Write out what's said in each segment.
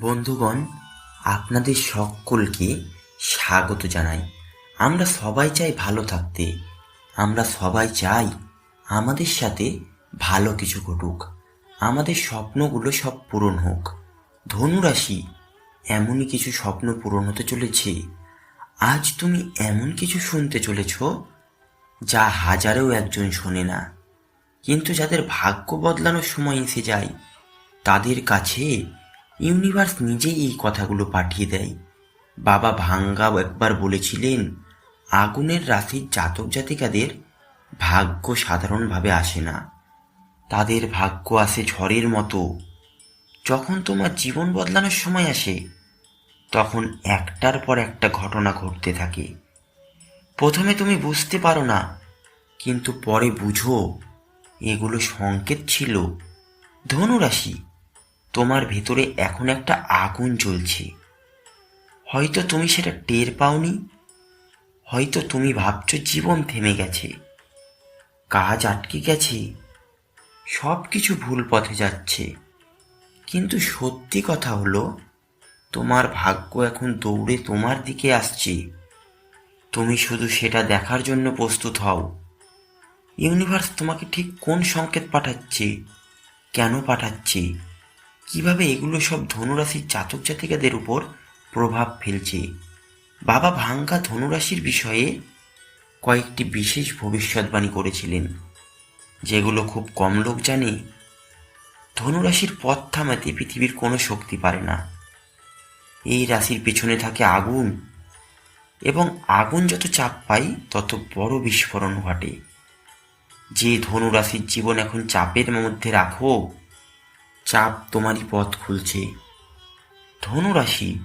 বন্ধুগণ, আপনাদের সকলকে স্বাগত জানাই। আমরা সবাই চাই ভালো থাকতে। আমরা সবাই চাই আমাদের সাথে ভালো কিছু ঘটুক। আমাদের স্বপ্নগুলো সব পূরণ হোক। ধনুরাশি, এমনই কিছু স্বপ্ন পূরণ হতে চলেছে। আজ তুমি এমন কিছু শুনতে চলেছ যা হাজারেও একজন শোনে না। কিন্তু যাদের ভাগ্য বদলানোর সময় এসে যায়, তাদের কাছে ইউনিভার্স নিজেই এই কথাগুলো পাঠিয়ে দেয়। বাবা ভাঙ্গাও একবার বলেছিলেন, আগুনের রাশির জাতক জাতিকাদের ভাগ্য সাধারণভাবে আসে না। তাদের ভাগ্য আসে ঝড়ের মতো। যখন তোমার জীবন বদলানোর সময় আসে, তখন একটার পর একটা ঘটনা ঘটতে থাকে। প্রথমে তুমি বুঝতে পারো না, কিন্তু পরে বুঝো, এগুলো সংকেত ছিল। ধনুরাশি তোমার ভেতরে এখন একটা আগুন জ্বলছে। হয়তো তুমি সেটা টের পাওনি, হয়তো তুমি ভাবছ জীবন থেমে গেছে, কাজ আটকে গেছে সব কিছু ভুল পথে যাচ্ছে। কিন্তু সত্যি কথা হলো, তোমার ভাগ্য এখন দৌড়ে তোমার দিকে আসছে। তুমি শুধু সেটা দেখার জন্য প্রস্তুত হও। ইউনিভার্স তোমাকে ঠিক কোন সংকেত পাঠাচ্ছে, কেন পাঠাচ্ছে? কীভাবে এগুলো সব ধনুরাশির জাতক জাতিকাদের উপর প্রভাব ফেলছে? বাবা ভাঙ্গা ধনুরাশির বিষয়ে কয়েকটি বিশেষ ভবিষ্যৎবাণী করেছিলেন, যেগুলো খুব কম লোক জানে। ধনুরাশির পথ থামাতে পৃথিবীর কোনো শক্তি পারে না। এই রাশির পেছনে থাকে আগুন, এবং আগুন যত চাপ পায়, তত বড় বিস্ফোরণ ঘটে। যে ধনুরাশির জীবন এখন চাপের মধ্যে রাখো চাপ তোমারই পথ খুলছে। ধনুরাশি,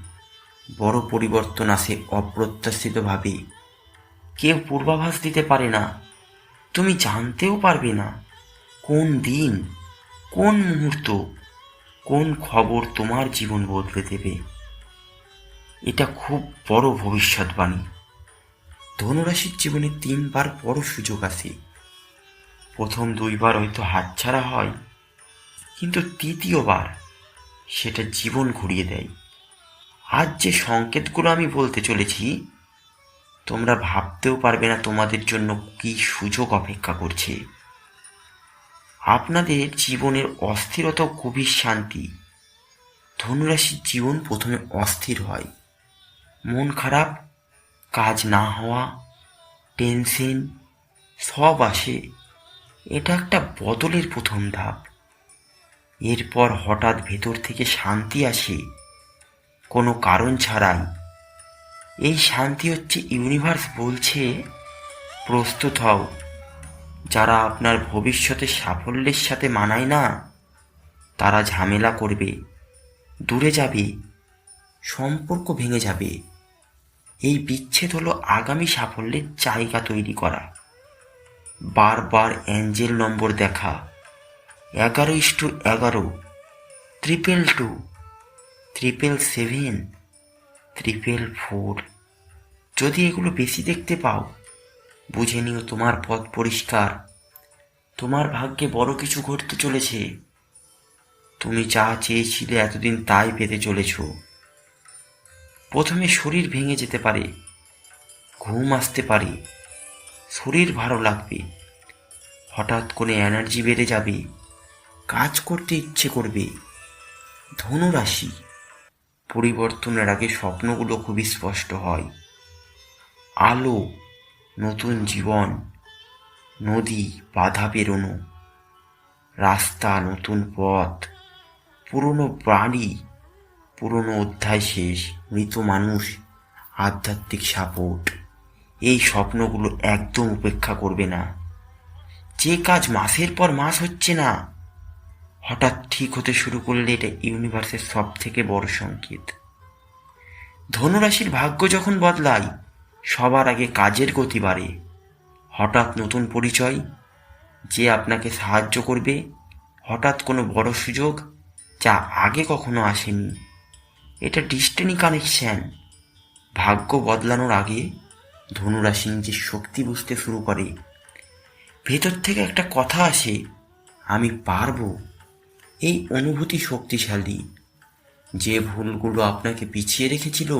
বড় পরিবর্তন আসে অপ্রত্যাশিতভাবে। কেউ পূর্বাভাস দিতে পারে না। তুমি জানতেও পারবে না কোন দিন, কোন মুহূর্ত, কোন খবর তোমার জীবন বদলে দেবে। এটা খুব বড় ভবিষ্যৎবাণী। ধনুরাশির জীবনে তিনবার বড় সুযোগ আসে। প্রথম দুইবার হয়তো হাতছাড়া হয় কিন্তু তৃতীয়বার সেটা জীবন ঘুরিয়ে দেয়। আজ যে সংকেতগুলো আমি বলতে চলেছি, তোমরা ভাবতেও পারবে না তোমাদের জন্য কি সুযোগ অপেক্ষা করছে। আপনাদের জীবনের অস্থিরতা গভীর শান্তি, ধনুরাশির জীবন প্রথমে অস্থির হয়। মন খারাপ, কাজ না হওয়া টেনশন সব আসে। এটা একটা বদলের প্রথম ধাপ। এরপর হঠাৎ ভেতর থেকে শান্তি আসে। কোনো কারণ ছাড়াই। এই শান্তি হচ্ছে ইউনিভার্স বলছে, প্রস্তুত হও। যারা আপনার ভবিষ্যতের সাফল্যের সাথে মানায় না, তারা ঝামেলা করবে, দূরে যাবে, সম্পর্ক ভেঙে যাবে। এই বিচ্ছেদ হলো আগামী সাফল্যের জায়গা তৈরি করা। বারবার অ্যাঞ্জেল নম্বর দেখা। এগারো ইস্টু এগারো triple two triple seven triple four যদি এগুলো বেশি দেখতে পাও, বুঝে নিও তোমার পথ পরিষ্কার। তোমার ভাগ্যে বড় কিছু ঘটতে চলেছে। তুমি যা চেয়েছিলে এতদিন তাই পেতে চলেছ। প্রথমে শরীর ভেঙে যেতে পারে, ঘুম আসতে পারে, শরীর ভালো লাগবে। হঠাৎ করে এনার্জি বেড়ে যাবে। কাজ করতে ইচ্ছে করবে। ধনুরাশি। পরিবর্তনের আগে স্বপ্নগুলো খুবই স্পষ্ট হয়। আলো, নতুন জীবন, নদী, বাধা পেরোনো রাস্তা, নতুন পথ, পুরনো বাড়ি, পুরনো অধ্যায় শেষ, মৃত মানুষ, আধ্যাত্মিক সাপোর্ট। এই স্বপ্নগুলো একদম উপেক্ষা করবে না। যে কাজ মাসের পর মাস হচ্ছে না হঠাৎ ঠিক হতে শুরু করলে এটা ইউনিভার্সের সব থেকে বড় সংকেত। ধনুরাশির ভাগ্য যখন বদলায়, সবার আগে কাজের গতি বাড়ে। হঠাৎ নতুন পরিচয়, যে আপনাকে সাহায্য করবে, হঠাৎ কোনো বড় সুযোগ যা আগে কখনো আসেনি। এটা ডিস্টেনি কানেকশন ভাগ্য বদলানোর আগে ধনুরাশি নিজের শক্তি বুঝতে শুরু করে। ভেতর থেকে একটা কথা আসে, আমি পারব। এই অনুভূতি শক্তিশালী যে ভুলগুলো আপনাকে পিছিয়ে রেখেছিল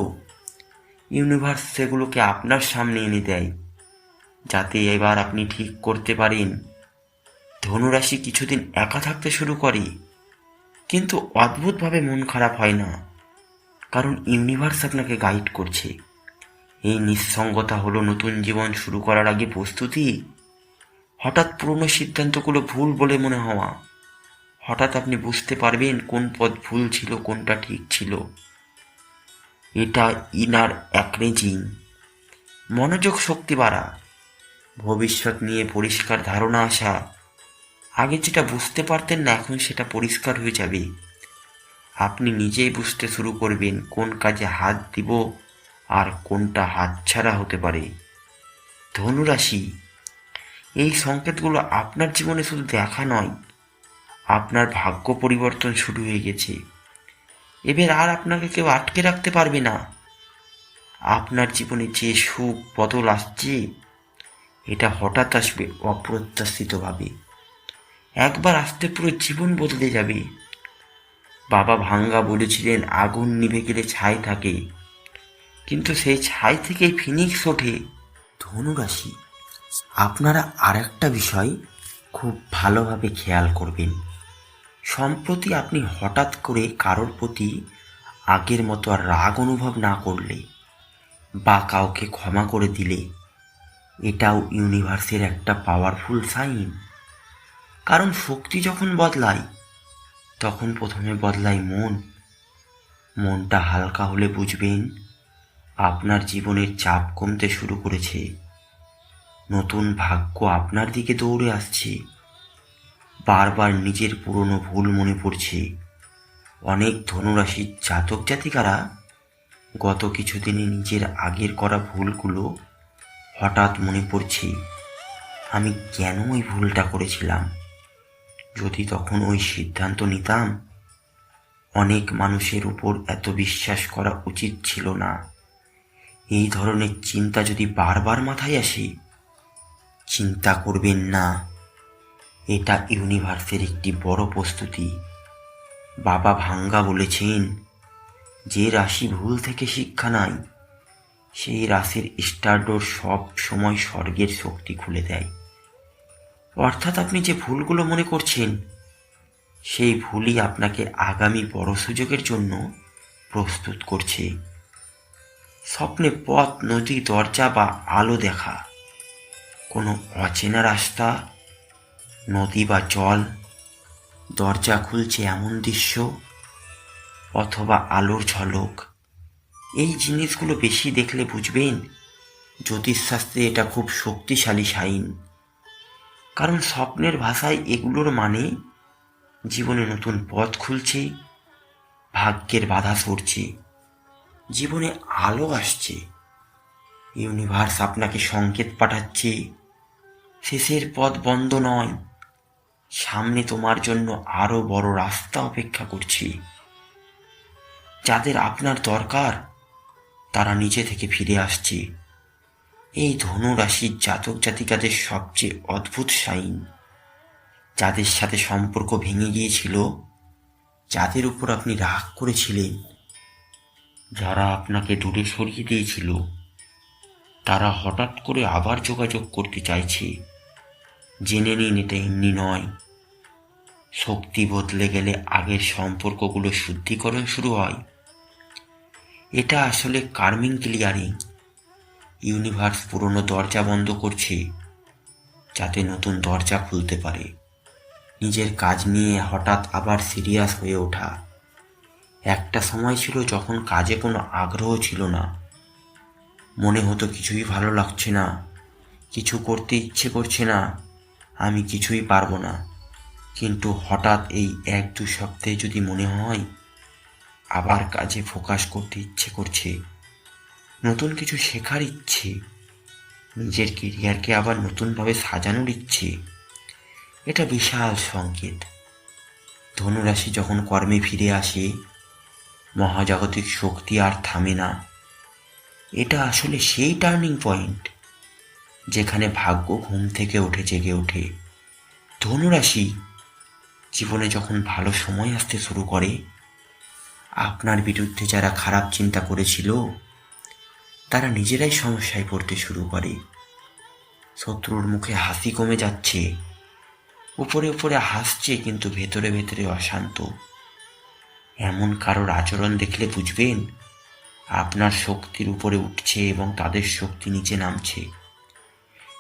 ইউনিভার্স সেগুলোকে আপনার সামনে এনে দেয়, যাতে এবার আপনি ঠিক করতে পারেন। ধনুরাশি কিছুদিন একা থাকতে শুরু করে, কিন্তু অদ্ভুতভাবে মন খারাপ হয় না, কারণ ইউনিভার্স আপনাকে গাইড করছে। এই নিঃসঙ্গতা হলো নতুন জীবন শুরু করার আগে প্রস্তুতি, হঠাৎ পুরনো সিদ্ধান্তগুলো ভুল বলে মনে হওয়া। হঠাৎ আপনি বুঝতে পারবেন কোন পথ ভুল ছিল, কোনটা ঠিক ছিল। এটা ইনার অ্যাক্রেজিং। মনোযোগ শক্তি বাড়া। ভবিষ্যৎ নিয়ে পরিষ্কার ধারণা আসা। আগে যেটা বুঝতে পারতেন না, এখন সেটা পরিষ্কার হয়ে যাবে। আপনি নিজেই বুঝতে শুরু করবেন কোন কাজে হাত দিব আর কোনটা হাতছাড়া হতে পারে। ধনুরাশি। এই সংকেতগুলো আপনার জীবনে শুধু দেখা নয় আপনার ভাগ্য পরিবর্তন শুরু হয়ে গেছে। এবার আর আপনাকে কেউ আটকে রাখতে পারবে না। আপনার জীবনে যে সুখ, বদল আসছে, এটা হঠাৎ আসবে অপ্রত্যাশিতভাবে। একবার আসতে পুরো জীবন বদলে যাবে। বাবা ভাঙ্গা বলেছিলেন, আগুন নিভে গেলে ছাই থাকে। কিন্তু সেই ছাই থেকেই ফিনিক্স ওঠে। ধনুরাশি, আপনারা আরেকটা বিষয় খুব ভালোভাবে খেয়াল করবেন। সম্প্রতি আপনি হঠাৎ করে কারোর প্রতি আগের মতো আর রাগ অনুভব না করলে বা কাউকে ক্ষমা করে দিলে, এটাও ইউনিভার্সের একটা পাওয়ারফুল সাইন কারণ শক্তি যখন বদলায়, তখন প্রথমে বদলায় মন। মনটা হালকা হলে বুঝবেন, আপনার জীবনের চাপ কমতে শুরু করেছে। নতুন ভাগ্য আপনার দিকে দৌড়ে আসছে। বারবার নিজের পুরনো ভুল মনে পড়ছে। অনেক ধনুরাশির জাতক জাতিকারা গত কিছুদিনে নিজের আগের করা ভুলগুলো হঠাৎ মনে পড়ছে। আমি কেন ওই ভুলটা করেছিলাম? যদি তখন ওই সিদ্ধান্ত নিতাম, অনেক মানুষের উপর এত বিশ্বাস করা উচিত ছিল না। এই ধরনের চিন্তা যদি বারবার মাথায় আসে, চিন্তা করবেন না। এটা ইউনিভার্সের একটি বড় প্রস্তুতি। বাবা ভাঙ্গা বলেছেন যে রাশি ভুল থেকে শিক্ষা নাই, সেই রাশির স্টারডোর সব সময় স্বর্গের শক্তি খুলে দেয়। অর্থাৎ আপনি যে ভুলগুলো মনে করছেন, সেই ভুলই আপনাকে আগামী বড় সুযোগের জন্য প্রস্তুত করছে। স্বপ্নে পথ, নদী, দরজা বা আলো দেখা, কোনো অচেনা রাস্তা নদী বা জল, দরজা খুলছে এমন দৃশ্য অথবা আলোর ঝলক। এই জিনিসগুলো বেশি দেখলে বুঝবেন জ্যোতিষশাস্ত্রে এটা খুব শক্তিশালী সাইন। কারণ স্বপ্নের ভাষায় এগুলোর মানে জীবনে নতুন পথ খুলছে, ভাগ্যের বাধা সরছে, জীবনে আলো আসছে, ইউনিভার্স আপনাকে সংকেত পাঠাচ্ছে, শেষের পথ বন্ধ নয়। সামনে তোমার জন্য আরও বড় রাস্তা অপেক্ষা করছি। যাদের আপনার দরকার, তারা নিজে থেকে ফিরে আসছে। এই ধনু রাশির জাতক জাতিকাদের সবচেয়ে অদ্ভুত সাইন। যাদের সাথে সম্পর্ক ভেঙে গিয়েছিল, যাদের উপর আপনি রাগ করেছিলেন, যারা আপনাকে দূরে সরিয়ে দিয়েছিল, তারা হঠাৎ করে আবার যোগাযোগ করতে চাইছে। জেনে নিন, এটা এমনি নয়। শক্তি বদলে গেলে আগের সম্পর্কগুলো শুদ্ধিকরণ শুরু হয়। এটা আসলে কার্মিং ক্লিয়ারিং। ইউনিভার্স পুরনো দরজা বন্ধ করছে, যাতে নতুন দরজা খুলতে পারে। নিজের কাজ নিয়ে হঠাৎ আবার সিরিয়াস হয়ে ওঠা। একটা সময় ছিল যখন কাজে কোনো আগ্রহ ছিল না। মনে হতো কিছুই ভালো লাগছে না, কিছু করতে ইচ্ছে করছে না। আমি কিছুই পারব না। কিন্তু হঠাৎ এই এক দু সপ্তাহে যদি মনে হয়, আবার কাজে ফোকাস করতে ইচ্ছে করছে। নতুন কিছু শেখার ইচ্ছে। নিজের কেরিয়ারকে আবার নতুনভাবে সাজানোর ইচ্ছে। এটা বিশাল সংকেত। ধনুরাশি যখন কর্মে ফিরে আসে, মহাজাগতিক শক্তি আর থামে না। এটা আসলে সেই টার্নিং পয়েন্ট যেখানে ভাগ্য ঘুম থেকে উঠে জেগে ওঠে। ধনুরাশি জীবনে যখন ভালো সময় আসতে শুরু করে, আপনার বিরুদ্ধে যারা খারাপ চিন্তা করেছিল, তারা নিজেরাই সমস্যায় পড়তে শুরু করে। শত্রুর মুখে হাসি কমে যাচ্ছে, উপরে উপরে হাসছে কিন্তু ভেতরে ভেতরে অশান্ত। এমন কারোর আচরণ দেখলে বুঝবেন, আপনার শক্তির উপরে উঠছে এবং তাদের শক্তি নিচে নামছে।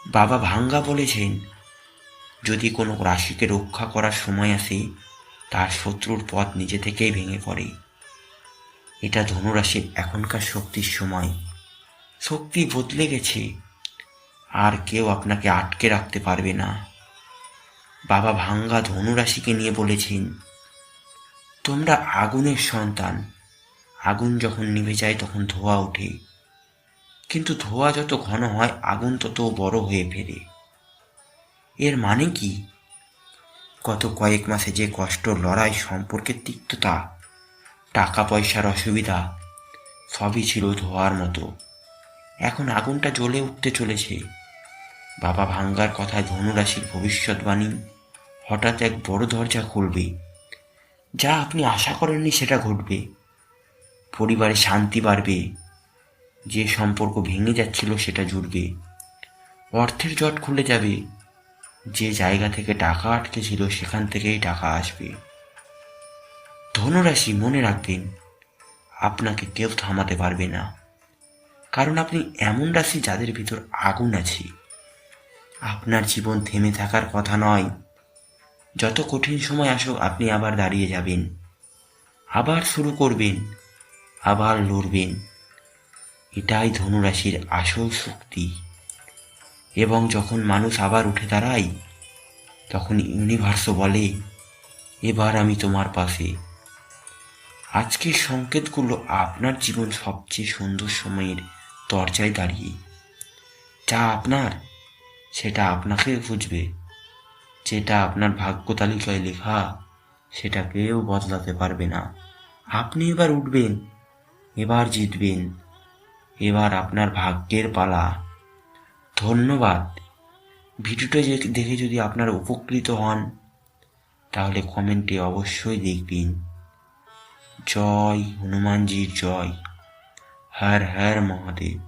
বাবা ভাঙ্গা বলেছেন, যদি কোনো রাশিকে রক্ষা করার সময় আসে, তার শত্রুর পথ নিজে থেকেই ভেঙে পড়ে। এটা ধনুরাশির এখনকার শক্তির সময়। শক্তি বদলে গেছে, আর কেউ আপনাকে আটকে রাখতে পারবে না। বাবা ভাঙ্গা ধনুরাশিকে নিয়ে বলেছেন, তোমরা আগুনের সন্তান। আগুন যখন নিভে যায়, তখন ধোয়া ওঠে। কিন্তু ধোয়া যত ঘন হয়, আগুন তত বড় হয়ে ফেরে। এর মানে কি? গত কয়েক মাসে যে কষ্ট, লড়াই, সম্পর্কের তিক্ততা টাকা পয়সার অসুবিধা, সবই ছিল ধোয়ার মতো। এখন আগুনটা জ্বলে উঠতে চলেছে। বাবা ভাঙ্গার কথায় ধনুরাশির ভবিষ্যৎবাণী হঠাৎ এক বড় দরজা খুলবে। যা আপনি আশা করেননি সেটা ঘটবে। পরিবারে শান্তি বাড়বে। যে সম্পর্ক ভেঙে যাচ্ছিল সেটা জুড়বে অর্থের জট খুলে যাবে। যে জায়গা থেকে টাকা আটকে ছিল, সেখান থেকেই টাকা আসবে। ধনুরাশি, মনে রাখবেন, আপনাকে কেউ থামাতে পারবে না। কারণ আপনি এমন রাশি যাদের ভিতর আগুন আছে। আপনার জীবন থেমে থাকার কথা নয়। যত কঠিন সময় আসুক, আপনি আবার দাঁড়িয়ে যাবেন। আবার শুরু করবেন, আবার লড়বেন। এটাই ধনুরাশির আসল শক্তি। এবং যখন মানুষ আবার উঠে দাঁড়ায়, তখন ইউনিভার্সও বলে, এবার আমি তোমার পাশে। আজকের সংকেতগুলো আপনার জীবন সবচেয়ে সুন্দর সময়ের দরজায় দাঁড়িয়ে। যা আপনার, সেটা আপনাকে বুঝবে যেটা আপনার ভাগ্য তালিকায় লেখা সেটা কেউ বদলাতে পারবে না। আপনি এবার উঠবেন, এবার জিতবেন। এবার আপনার ভাগ্যের পালা। ধন্যবাদ। ভিডিওটা দেখে যদি আপনারা উপকৃত হন, তাহলে কমেন্টে অবশ্যই দেখবেন জয় হনুমানজির জয়। হর হর মহাদেব।